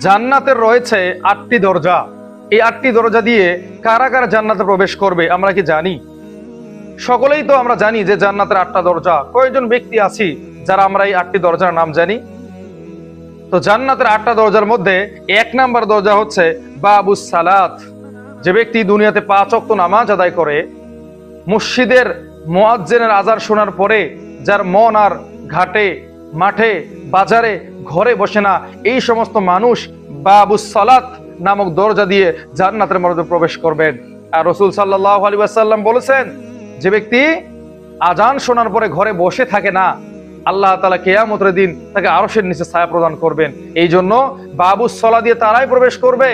জান্নাতের রয়েছে আটটি দরজা। এই আটটি দরজা দিয়ে কারা কারা জান্নাতে প্রবেশ করবে, আমরা কি জানি? সকলেই তো আমরা জানি যে জান্নাতের আটটা দরজা। কয়েকজন ব্যক্তি আছি যারা আমরা এই আটটি দরজার নাম জানি? তো জান্নাতের আটটা দরজার মধ্যে এক নাম্বার দরজা হচ্ছে বাবু সালাত। যে ব্যক্তি দুনিয়াতে পাঁচ অক্ত নামাজ আদায় করে, মসজিদের মোয়াজ্জেনের আজার শোনার পরে যার মন আর ঘাটে, মাঠে, বাজারে ঘরে বসে না, এই সমস্ত মানুষ বাবু সালাত নামক দরজা দিয়ে জান্নাতের মধ্যে প্রবেশ করবেন। আর রসুল সাল্লাহ আলী আসাল্লাম বলেছেন, যে ব্যক্তি আজান শোনার পরে ঘরে বসে থাকে না, আল্লাহ তালা কেয়ামতের দিন তাকে আরশের নিচে ছায়া প্রদান করবেন। এই জন্য বাবু সলা দিয়ে তারাই প্রবেশ করবে।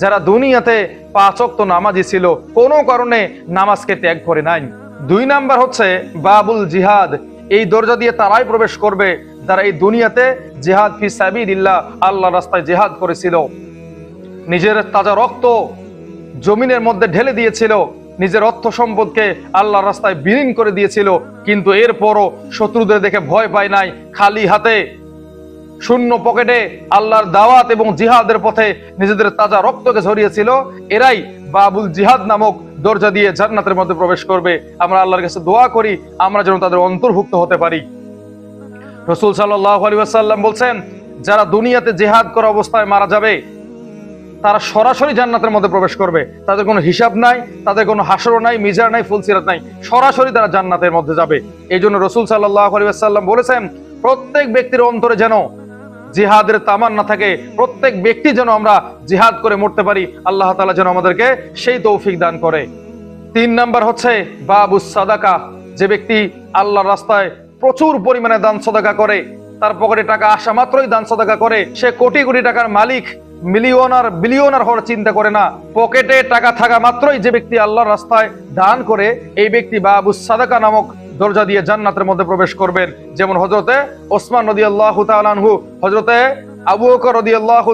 যারা দুনিয়াতে পাঁচ অক্ত নামাজি ছিল, কোনো কারণে নামাজকে ত্যাগ করে নাই। দুই নাম্বার হচ্ছে বাবুল জিহাদ। এই দরজা দিয়ে তারাই প্রবেশ করবে। যারা এই দুনিয়াতে জিহাদ ফি সাবিদিল্লাহ আল্লাহ রাস্তায় জেহাদ করেছিল, নিজের তাজা রক্ত জমিনের মধ্যে ঢেলে দিয়েছিল, নিজের অর্থ সম্পদকে আল্লাহ রাস্তায় বিলীন করে দিয়েছিল, কিন্তু এরপরও শত্রুদের দেখে ভয় পায় নাই, খালি হাতে শূন্য পকেটে আল্লাহর দাওয়াত এবং জিহাদের পথে নিজেদের তাজা রক্তকে ঝরিয়েছিল, এরাই বাবুল জিহাদ নামক দরজা দিয়ে জান্নাতের মধ্যে প্রবেশ করবে। আমরা আল্লাহর কাছে দোয়া করি, আমরা যেন তাদের অন্তর্ভুক্ত হতে পারি। রসুল সাল্লাহ আলী বলছেন, যারা দুনিয়াতে জেহাদ করা অবস্থায় মারা যাবে, তারা সরাসরি জান্নাতের মধ্যে প্রবেশ করবে। তাদের কোনো হিসাব নাই, তাদের কোনো হাসরও নাই, মিজার নাই, ফুলসিরাত নাই। সরাসরি তারা জান্নাতের মধ্যে যাবে। এই জন্য রসুল সাল্লাহ আলী বলেছেন, প্রত্যেক ব্যক্তির অন্তরে যেন জিহাদের তামান না থাকে, প্রত্যেক ব্যক্তি যেন আমরা জিহাদ করে মরতে পারি, আল্লাহ তালা যেন আমাদেরকে সেই তৌফিক দান করে। তিন নাম্বার হচ্ছে বাবু সাদাকা, যে ব্যক্তি আল্লাহর রাস্তায় প্রচুর পরিমাণে দান সদাকা করে। তার পকেটে টাকা আসা মাত্রই দান সদাকা করে। সে কোটি কোটি টাকার মালিক, মিলিয়নার বিলিয়নার হওয়ার চিন্তা করে না। পকেটে টাকা থাকা মাত্রই যে ব্যক্তি আল্লাহর রাস্তায় দান করে, এই ব্যক্তি বাবু সাদাকা নামক দরজা দিয়ে জান্নাতের মধ্যে প্রবেশ করবেন। যেমন হজরতে ওসমান নদী আল্লাহ তালানহু হজরতে আবু রদি আল্লাহ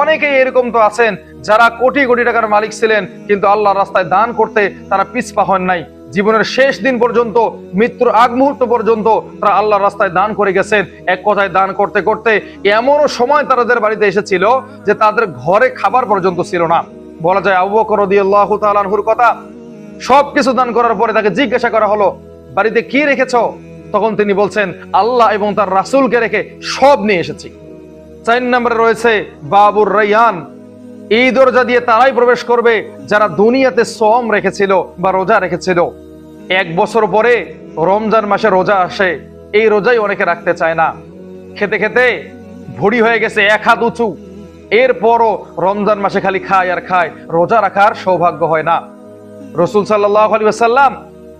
অনেকেই এরকম তো আছেন, যারা কোটি কোটি টাকার মালিক ছিলেন, কিন্তু আল্লাহর রাস্তায় দান করতে তারা পিছপা হন নাই। জীবনের শেষ দিন পর্যন্ত, মৃত্যুর আগ মুহূর্ত পর্যন্ত তারা আল্লাহর রাস্তায় দান করে গেছেন। এক কথায় দান করতে করতে এমনও সময় তাদের বাড়িতে এসেছিল যে তাদের ঘরে খাবার পর্যন্ত ছিল না। বলা যায় আবু বকর রদি আল্লাহ তালানহুর কথা, সবকিছু দান করার পরে তাকে জিজ্ঞাসা করা হলো, বাড়িতে কি রেখেছ? তখন তিনি বলছেন, আল্লাহ এবং তার রাসুলকে রেখে সব নিয়ে এসেছি। চার নম্বরে রয়েছে বাবুর রাইয়ান। এই দরজা দিয়ে তারাই প্রবেশ করবে যারা দুনিয়াতে সম রেখেছিল বা রোজা রেখেছিল। এক বছর পরে রমজান মাসে রোজা আসে, এই রোজাই অনেকে রাখতে চায় না। খেতে খেতে ভড়ি হয়ে গেছে, এক হাত উঁচু। এরপরও রমজান মাসে খালি খায় আর খায়, রোজা রাখার সৌভাগ্য হয় না। রসুল সাল্লাহ আলী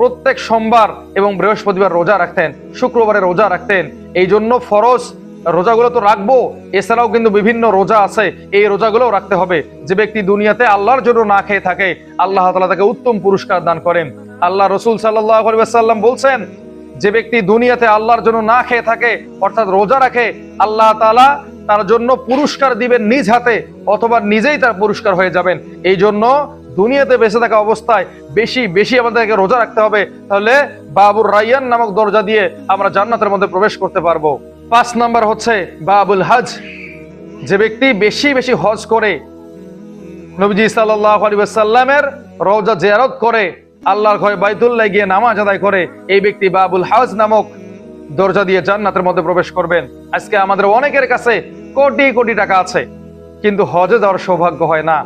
প্রত্যেক সোমবার এবং বৃহস্পতিবার রোজা রাখতেন, শুক্রবারে রোজা রাখতেন। এই জন্য ফরজ রোজাগুলো তো রাখব। এছাড়াও কিন্তু বিভিন্ন রোজা আছে। এই রোজাগুলোও রাখতে হবে। যে ব্যক্তি দুনিয়াতে আল্লাহর জন্য না খেয়ে থাকে, আল্লাহ তালা তাকে উত্তম পুরস্কার দান করেন। আল্লাহ রসুল সাল্লাম বলছেন, যে ব্যক্তি দুনিয়াতে আল্লাহর জন্য না খেয়ে থাকে, অর্থাৎ রোজা রাখে, আল্লাহ তালা তার জন্য পুরস্কার দিবেন নিজ হাতে, অথবা নিজেই তার পুরস্কার হয়ে যাবেন। এই জন্য দুনিয়াতে বেঁচে থাকা অবস্থায় বেশি বেশি আমাদেরকে রোজা রাখতে হবে। তাহলে বাবুর রাইয়ান নামক দরজা দিয়ে আমরা জান্নাতের মধ্যে প্রবেশ করতে পারব। পাঁচ নাম্বার হচ্ছে বাবুল হজ। যে ব্যক্তি বেশি বেশি হজ করে, নবীজি সাল্লামের রওজা জিয়ারত করে, আল্লাহর ঘরে বাইতুল্লাহ গিয়ে নামাজ আদায় করে, এই ব্যক্তি বাবুল হজ নামক দরজা দিয়ে জান্নাতের মধ্যে প্রবেশ করবেন। আজকে আমাদের অনেকের কাছে কোটি কোটি টাকা আছে, কিন্তু হজে যাওয়ার সৌভাগ্য হয় না।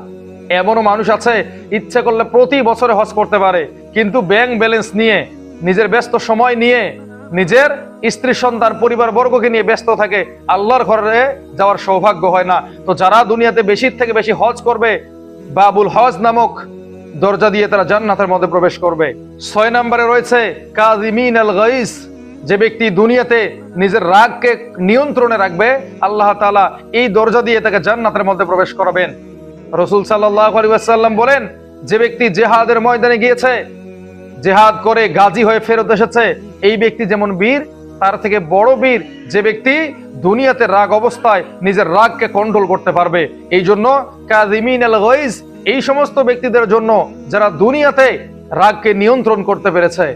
এমনও মানুষ আছে, ইচ্ছে করলে প্রতি বছরে হজ করতে পারে, কিন্তু ব্যাংক ব্যালেন্স নিয়ে, নিজের ব্যস্ত সময় নিয়ে নিজের স্ত্রী, সন্তান, পরিবার, বর্গকে নিয়ে ব্যস্ত থাকে, আল্লাহর ঘরে যাওয়ার সৌভাগ্য হয় না। তো যারা দুনিয়াতে বেশির থেকে বেশি হজ করবে, বাবুল হজ নামক দরজা দিয়ে তারা জান্নাতের মধ্যে প্রবেশ করবে। ছয় নম্বরে রয়েছে কাজিমিন আল গাইস, যে ব্যক্তি দুনিয়াতে নিজের রাগকে নিয়ন্ত্রণে রাখবে, আল্লাহ তালা এই দরজা দিয়ে তাকে জান্নাতের মধ্যে প্রবেশ করাবেন। রসুল সাল্লাম বলেন, যে ব্যক্তি জেহাদের ময়দানে গিয়েছে জেহাদ করে গাজী হয়ে ফেরত এসেছে। এই ব্যক্তি যেমন বীর, তার থেকে বড় বীর যে ব্যক্তি দুনিয়াতে রাগ অবস্থায় নিজের রাগকে কন্ট্রোল করতে পারবে। এই জন্য কাজিমিন আল গইজ এই সমস্ত ব্যক্তিদের জন্য যারা দুনিয়াতে রাগকে নিয়ন্ত্রণ করতে পেরেছে,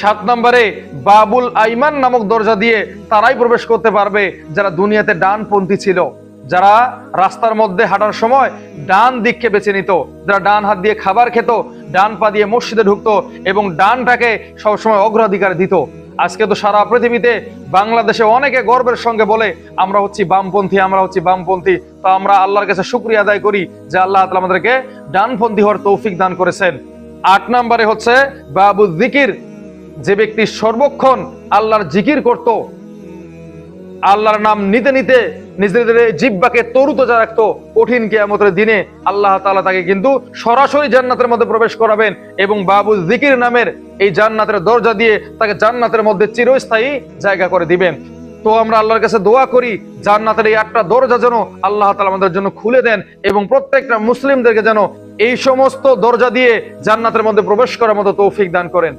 সাত নম্বরে বাবুল আইমান নামক দরজা দিয়ে তারাই প্রবেশ করতে পারবে, যারা দুনিয়াতে ডানপন্থী ছিল। যারা রাস্তার মধ্যে হাঁটার সময় ডান দিককে বেছে নিত, যারা ডান হাত দিয়ে খাবার খেত, ডান পা দিয়ে মসজিদে ঢুকতো এবং ডানটাকে সবসময় অগ্রাধিকার দিত। আজকে তো সারা পৃথিবীতে বাংলাদেশে অনেকে গর্বের সঙ্গে বলে, আমরা হচ্ছি বামপন্থী, আমরা হচ্ছি বামপন্থী। তো আমরা আল্লাহর কাছে শুক্রিয়া আদায় করি যে আল্লাহ তালা আমাদেরকে ডানপন্থী হওয়ার তৌফিক দান করেছেন। আট নম্বরে হচ্ছে বাবু জিকির। যে ব্যক্তি সর্বক্ষণ আল্লাহর জিকির করত আল্লাহর নাম নিতে নিতে নিজেদের জিব্বাকে তরুতজা রাখতো কঠিন কেয়ামতের দিনে। আল্লাহ তাআলা তাকে কিন্তু সরাসরি জান্নাতের মধ্যে প্রবেশ করাবেন এবং বাবু জিকির নামের এই জান্নাতের দরজা দিয়ে তাকে জান্নাতের মধ্যে চিরস্থায়ী জায়গা করে দিবেন। তো আমরা আল্লাহর কাছে দোয়া করি, জান্নাতের এই আটটা দরজা যেন আল্লাহ তালা আমাদের জন্য খুলে দেন এবং প্রত্যেকটা মুসলিমদেরকে যেন এই সমস্ত দরজা দিয়ে জান্নাতের মধ্যে প্রবেশ করার মতো তৌফিক দান করেন।